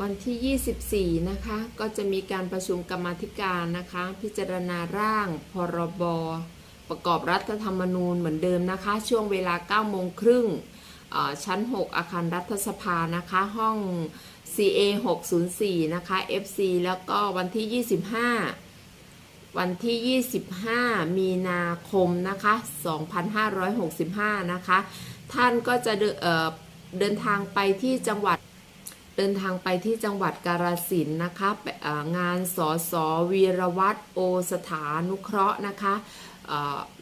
วันที่ 24 นะคะ ก็จะมีการประชุมกรรมธิการนะคะ พิจารณาร่าง พรบ ประกอบรัฐธรรมนูญเหมือนเดิมนะคะ ช่วงเวลา 9 โมงครึ่งอ่อชั้น 6 อาคารรัฐสภานะคะ ห้อง CA 604 นะคะ FC แล้วก็วันที่ 25 วันที่ 25 มีนาคมนะคะ 2565 นะคะ ท่านก็จะเดเเดินทางไปที่จังหวัด เดินทางไปที่จังหวัดกาฬสินธุ์นะคะงานสอสอวีรวัตรโอสถานุเคราะห์นะคะ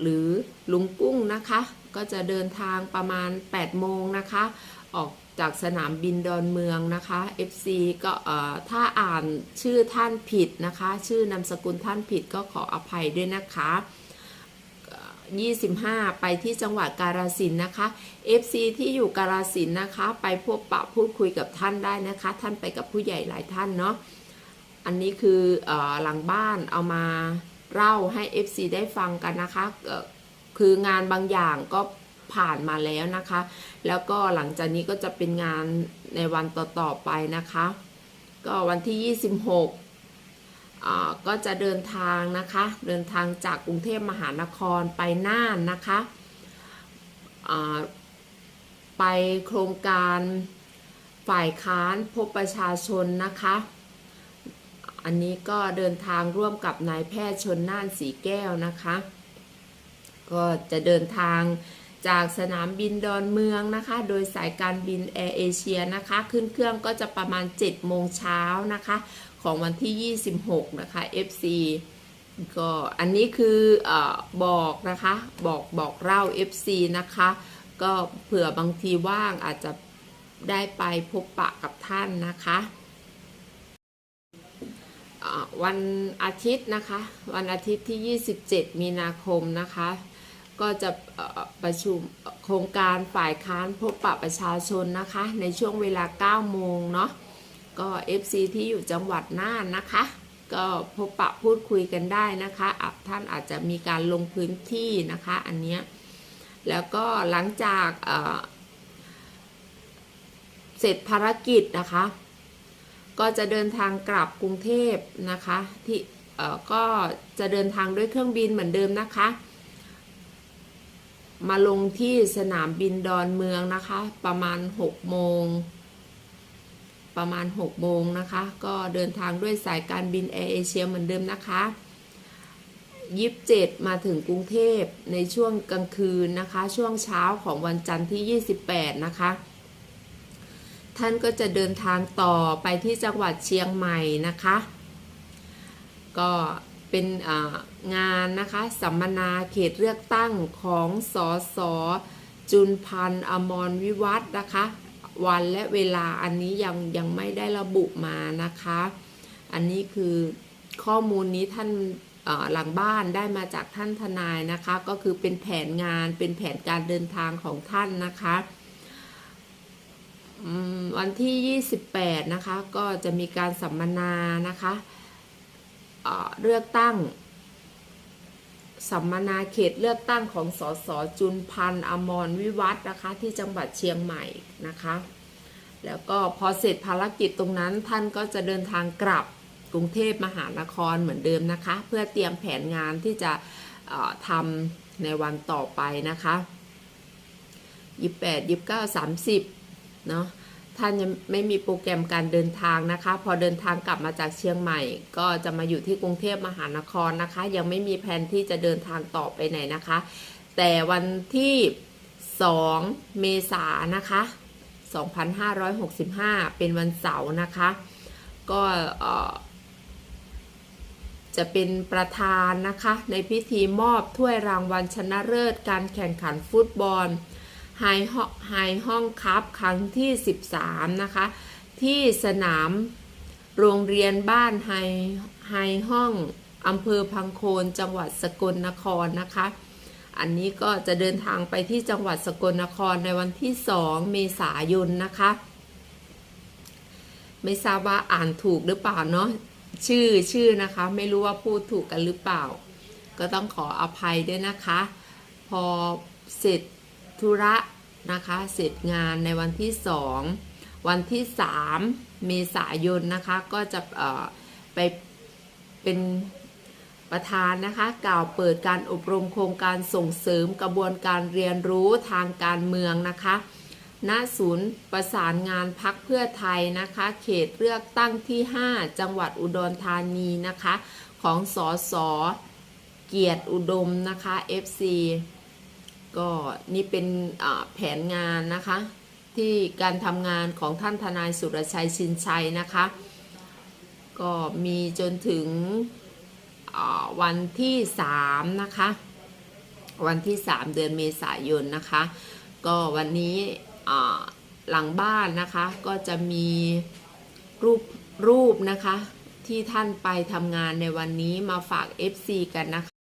หรือลุงกุ้งนะคะ ก็จะเดินทางประมาณ 8 โมงนะคะ ออกจากสนามบินดอนเมืองนะคะ FC ก็ถ้าอ่านชื่อท่านผิดนะคะ ชื่อนามสกุลท่านผิดก็ขออภัยด้วยนะคะ 25 ไปที่จังหวัดกาฬสินธุ์นะคะ FC ที่อยู่กาฬสินธุ์นะคะ ไปพบปะพูดคุยกับท่านได้นะคะ ท่านไปกับผู้ใหญ่หลายท่านเนาะอันนี้คืออหลังบ้านเอามาเล่าให้ FC ได้ฟังกันนะคะคืองานบางอย่างก็ผ่านมาแล้วนะคะ แล้วก็หลังจากนี้ก็จะเป็นงานในวันต่อๆไปนะคะ ก็วันที่ 26 ก็จะเดินทางนะคะ เดินทางจากกรุงเทพมหานครไปน่านนะคะไปโครงการฝ่ายค้านพบประชาชนนะคะ อันนี้ก็เดินทางร่วมกับนายแพทย์ชนน่านสีแก้วนะคะ ก็จะเดินทางจากสนามบินดอนเมืองนะคะ โดยสายการบินแอร์เอเชียนะคะ ขึ้นเครื่องก็จะประมาณ7โมงเช้านะคะ ของวันที่ 26 นะคะ FC ก็อันนี้คืออบอกนะคะบอกบอกเล่า FC นะคะ ก็เผื่อบางทีว่างอาจจะได้ไปพบปะกับท่านนะคะวันอาทิตย์นะคะ วันอาทิตย์ที่ 27 มีนาคมนะคะ ก็จะประชุมโครงการฝ่ายค้านพบปะประชาชนนะคะ ในช่วงเวลา 9 โมงเนาะ ก็ FC ที่อยู่จังหวัดน่านนะคะ ก็พบปะพูดคุยกันได้นะคะอะท่านอาจจะมีการลงพื้นที่นะคะอันเนี้ยแล้วก็หลังจากเเสร็จภารกิจนะคะ ก็จะเดินทางกลับกรุงเทพนะคะที่ก็จะเดินทางด้วยเครื่องบินเหมือนเดิมนะคะ มาลงที่สนามบินดอนเมืองนะคะ ประมาณ6โมง ประมาณ 6 โมงนะคะ ก็เดินทางด้วยสายการบินแอร์เอเชียเหมือนเดิมนะคะ27มาถึงกรุงเทพในช่วงกลางคืนนะคะ ช่วงเช้าของวันจันทร์ที่ 28 นะคะ ท่านก็จะเดินทางต่อไปที่จังหวัดเชียงใหม่นะคะ ก็เป็นงานนะคะสัมมนาเขตเลือกตั้งของสอสอจุนพันธ์อมรวิวัฒนะคะ วันและเวลาอันนี้ยังยังไม่ได้ระบุมานะคะ อันนี้คือข้อมูลนี้ท่านหลังบ้านได้มาจากท่านทนายนะคะ ก็คือเป็นแผนงานเป็นแผนการเดินทางของท่านนะคะวันที่ 28 นะคะ ก็จะมีการสัมมนานะคะเเลือกตั้ง สัมมนาเขตเลือกตั้งของสสจุนพันธ์อมรวิวัฒนะคะที่จังหวัดเชียงใหม่นะคะ แล้วก็พอเสร็จภารกิจตรงนั้นท่านก็จะเดินทางกลับกรุงเทพมหานครเหมือนเดิมนะคะ เพื่อเตรียมแผนงานที่จะทำในวันต่อไปนะคะ 28 29 30 เนาะ ท่านยังไม่มีโปรแกรมการเดินทางนะคะ พอเดินทางกลับมาจากเชียงใหม่ ก็จะมาอยู่ที่กรุงเทพมหานครนะคะ ยังไม่มีแผนที่จะเดินทางต่อไปไหนนะคะ แต่วันที่ 2 เมษายนนะคะ 2565 เป็นวันเสาร์นะคะ ก็จะเป็นประธานนะคะ ในพิธีมอบถ้วยรางวัลชนะเลิศการแข่งขันฟุตบอล ไฮห้องไฮห้องคัพครั้งที่ 13 นะคะ ที่สนามโรงเรียนบ้านไฮไฮห้องอำเภอพังโคนจังหวัดสกลนครนะคะ อันนี้ก็จะเดินทางไปที่จังหวัดสกลนครในวันที่ 2 เมษายนนะคะ ไม่ทราบว่าอ่านถูกหรือเปล่าเนาะชื่อชื่อนะคะ ไม่รู้ว่าพูดถูกกันหรือเปล่า ก็ต้องขออภัยด้วยนะคะ พอเสร็จ ธุระนะคะ เสร็จงานในวันที่สองวันที่ 3 เมษายนนะคะ ก็จะไปเป็นประธานนะคะ กล่าวเปิดการอบรมโครงการส่งเสริมกระบวนการเรียนรู้ทางการเมืองนะคะณศูนย์ประสานงานพักเพื่อไทยนะคะ เขตเลือกตั้งที่ 5 จังหวัดอุดรธานีนะคะ ของสอสอเกียรติอุดมนะคะ FC ก็นี่เป็นแผนงานนะคะ ที่การทำงานของท่านทนายสุรชัยชินชัยนะคะ ก็มีจนถึงวันที่ 3 นะคะ วันที่ 3 เดือนเมษายนนะคะ ก็วันนี้หลังบ้านนะคะก็จะมีรูปรูปนะคะที่ท่านไปทำงานในวันนี้มาฝาก FC กันนะคะ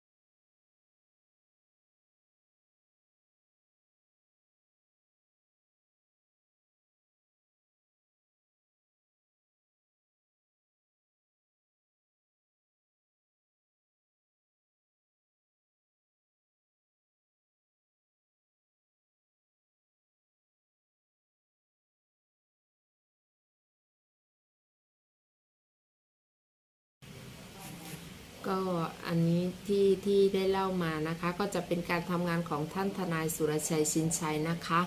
ก็อันนี้ที่ที่ได้เล่ามานะคะ ก็จะเป็นการทำงานของท่านทนายสุรชัยชินชัยนะคะ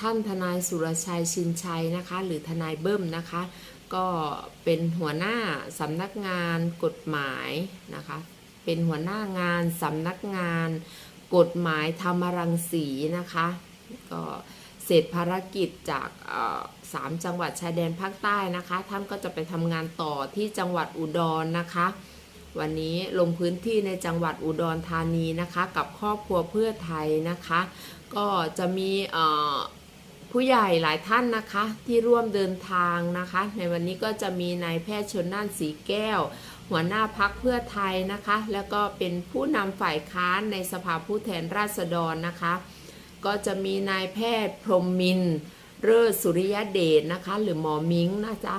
ท่านทนายสุรชัยชินชัยนะคะ หรือทนายเบิ้มนะคะ ก็เป็นหัวหน้าสำนักงานกฎหมายนะคะ เป็นหัวหน้างานสำนักงานกฎหมายธรรมรังสีนะคะ ก็ เสร็จภารกิจจากสามจังหวัดชายแดนภาคใต้นะคะ ท่านก็จะไปทำงานต่อที่จังหวัดอุดรนะคะ วันนี้ลงพื้นที่ในจังหวัดอุดรธานีนะคะ กับครอบครัวเพื่อไทยนะคะ ก็จะมีผู้ใหญ่หลายท่านนะคะที่ร่วมเดินทางนะคะ ในวันนี้ก็จะมีนายแพทย์ชนน่านสีแก้ว หัวหน้าพักเพื่อไทยนะคะ แล้วก็เป็นผู้นำฝ่ายค้านในสภาผู้แทนราษฎรนะคะ ก็จะมีนายแพทย์พรหมมินทร์เลิศสุริยเดชนะคะ หรือหมอมิงนะจ๊ะ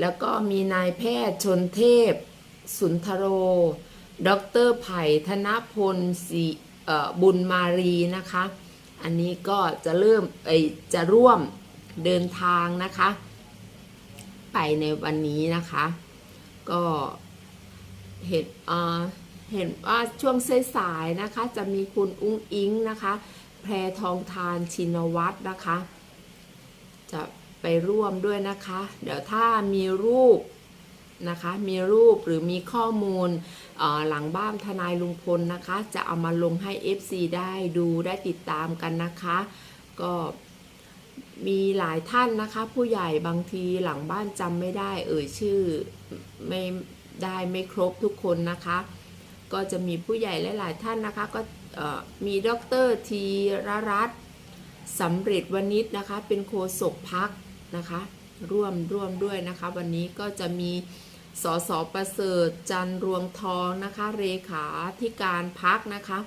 แล้วก็มีนายแพทย์ชนเทพ สุนทโร ดรไผ่ธนพลศรีบุญมารีนะคะ อันนี้ก็จะเริ่มเอจะร่วมเดินทางนะคะ ไปในวันนี้นะคะ ก็เห็นเห็นว่าช่วงสายๆนะคะ จะมีคุณอุ้งอิงนะคะ แพรทองทานชินวัตรนะคะ จะไปร่วมด้วยนะคะ เดี๋ยวถ้ามีรูปนะคะ มีรูปหรือมีข้อมูลหลังบ้านทนายลุงพลนะคะ จะเอามาลงให้ FC ได้ดูได้ติดตามกันนะคะ ก็มีหลายท่านนะคะ ผู้ใหญ่บางทีหลังบ้านจำไม่ได้ เอ่ยชื่อไม่ได้ไม่ครบทุกคนนะคะ ก็จะมีผู้ใหญ่หลาย ๆ ท่านนะคะ ก็ มีดรทีรรัตน์สำเร็จวณิชนะคะ เป็นโฆษกพักนะคะ ร่วมร่วมด้วยนะคะ วันนี้ก็จะมีสสประเสริฐจันรวงทองนะคะเลขาธิการพักนะคะ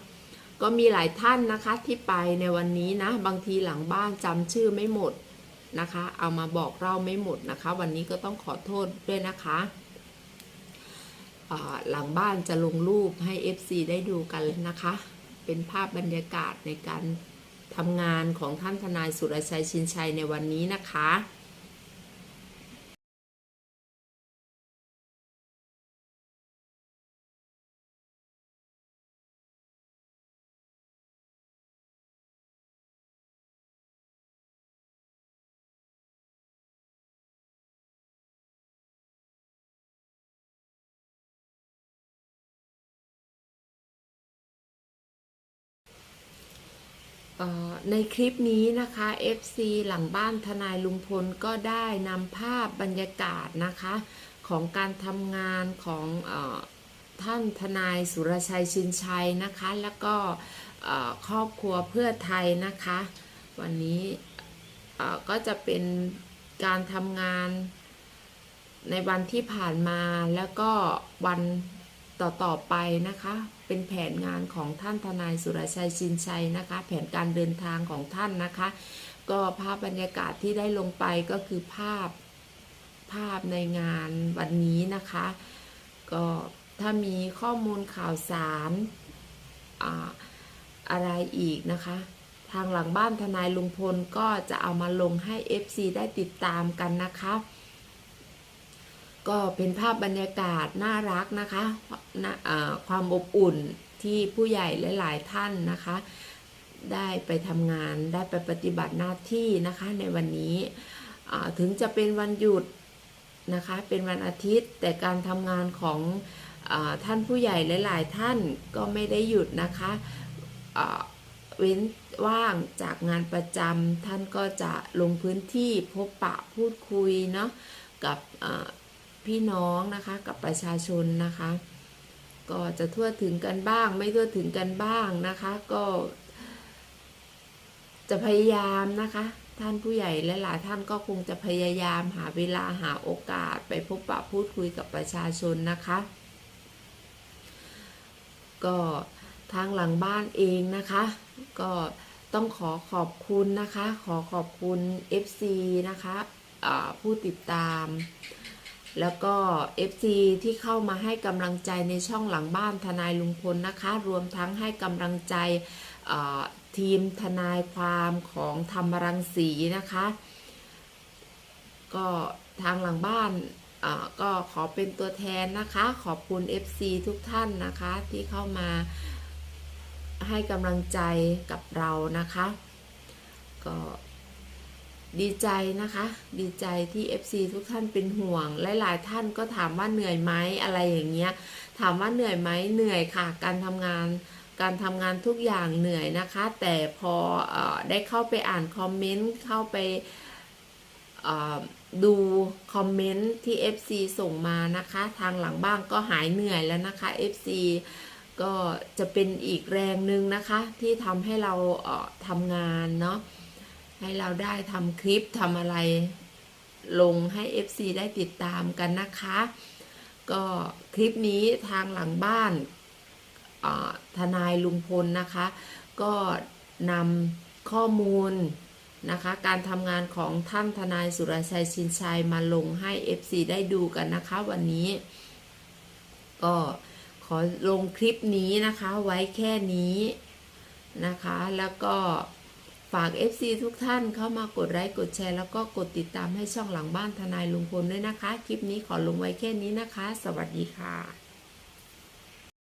ก็มีหลายท่านนะคะที่ไปในวันนี้นะ บางทีหลังบ้านจำชื่อไม่หมดนะคะ เอามาบอกเล่าไม่หมดนะคะ วันนี้ก็ต้องขอโทษด้วยนะคะหลังบ้านจะลงรูปให้ FC ได้ดูกันนะคะ เป็นภาพบรรยากาศในการทำงานของท่านทนายสุรชัยชินชัยในวันนี้นะคะ ในคลิปนี้นะคะ FC หลังบ้านทนายลุงพลก็ได้นำภาพบรรยากาศนะคะ ของการทำงานของอท่านทนายสุรชัยชินชัยนะคะ แล้วก็ครอบครัวเพื่อไทยนะคะ วันนี้ก็จะเป็นการทำงานในวันที่ผ่านมาแล้วก็วัน ต่อๆไปนะคะ เป็นแผนงานของท่านทนายสุรชัยชินชัยนะคะ แผนการเดินทางของท่านนะคะ ก็ภาพบรรยากาศที่ได้ลงไปก็คือภาพภาพในงานวันนี้นะคะ ก็ถ้ามีข้อมูลข่าวสารอ่าอะไรอีกนะคะททางหลังบ้านทนายลุงพลก็จะเอามาลงให้ FC ได้ติดตามกันนะคะ ก็เป็นภาพบรรยากาศน่ารักนะคะนะความอบอุ่นที่ผู้ใหญ่หลาย ๆ ท่านนะคะ ได้ไปทำงานได้ไปปฏิบัติหน้าที่นะคะในวันนี้ถึงจะเป็นวันหยุดนะคะเป็นวันอาทิตย์แต่การทำงานของอท่านผู้ใหญ่หลาย ๆ ท่านก็ไม่ได้หยุดนะคะเว้นว่างจากงานประจำท่านก็จะลงพื้นที่พบปะพูดคุยเนาะกับ พี่น้องนะคะกับประชาชนนะคะ ก็จะทั่วถึงกันบ้าง ไม่ทั่วถึงกันบ้างนะคะ ก็ จะพยายามนะคะ ท่านผู้ใหญ่และหลายท่านก็คงจะพยายามหาเวลาหาโอกาสไปพบปะพูดคุยกับประชาชนนะคะ ก็ทางหลังบ้านเองนะคะ ก็ต้องขอขอบคุณนะคะ ขอขอบคุณ FC นะคะผู้ติดตาม แล้วก็ FC ที่เข้ามาให้กำลังใจในช่องหลังบ้านทนายลุงพลนะคะ รวมทั้งให้กำลังใจทีมทนายความของธรรมรังสีนะคะ ก็ทางหลังบ้านก็ขอเป็นตัวแทนนะคะ ขอบคุณ FC ทุกท่านนะคะ ที่เข้ามาให้กำลังใจกับเรานะคะ ก็ ดีใจนะคะ ดีใจที่ FC ทุกท่านเป็นห่วง หลาย ๆ ท่านก็ถามว่าเหนื่อยไหมอะไรอย่างเงี้ย ถามว่าเหนื่อยไหมเหนื่อยค่ะ การทำงาน การทำงานทุกอย่างเหนื่อยนะคะ แต่พออได้เข้าไปอ่านคอมเมนต์ เข้าไปดูคอมเมนต์ที่ FC ส่งมานะคะ ทางหลังบ้านก็หายเหนื่อยแล้วนะคะ FC ก็จะเป็นอีกแรงหนึ่งนะคะ ที่ทำให้เราเทำงานเนาะ ให้เราได้ทำคลิปทำอะไรลงให้ FC ได้ติดตามกันนะคะ ก็คลิปนี้ทางหลังบ้านทนายลุงพลนะคะ ก็นำข้อมูลนะคะ การทำงานของท่านทนายสุรชัยชินชัยมาลงให้ FC ได้ดูกันนะคะวันนี้ ก็ขอลงคลิปนี้นะคะไว้แค่นี้นะคะ แล้วก็ ฝาก FC ทุกท่านเข้ามากดไลค์กดแชร์แล้วก็กดติดตามให้ช่องหลังบ้านทนายลุงพลด้วยนะคะ คลิปนี้ขอลงไว้แค่นี้นะคะ สวัสดีค่ะ